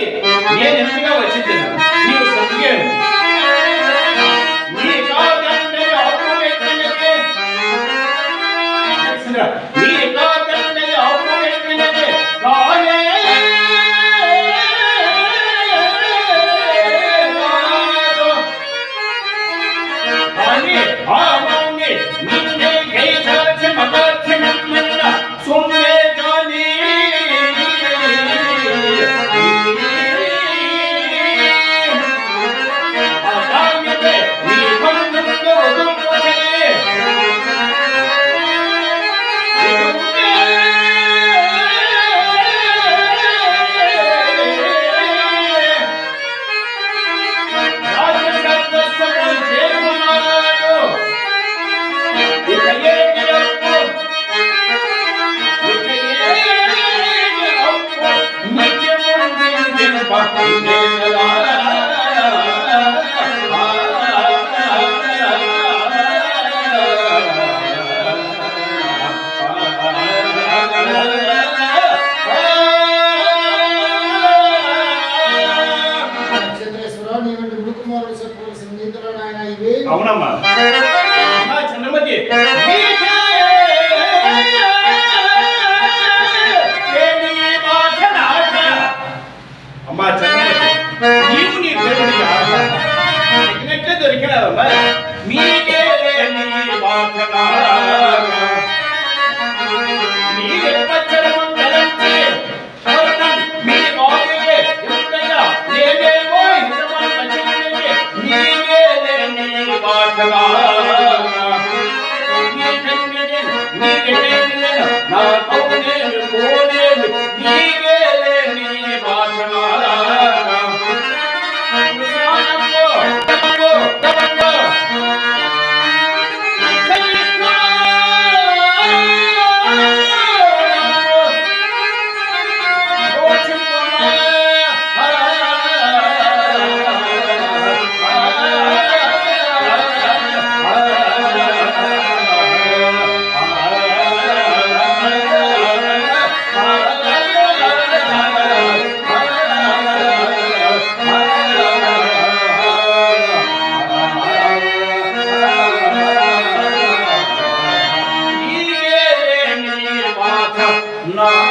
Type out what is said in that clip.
కాబట్టి నేను ఎంతగా వచ్చింది నీవు సంజ్ఞాడు నీ అవునమ్మా. చంద్రమతి. అమ్మా చంద్రమతి. నీవు నీ దేవుడి దొరికినట్లే దొరికినావమ్మా. మీకే నీ బాధ Hare 누나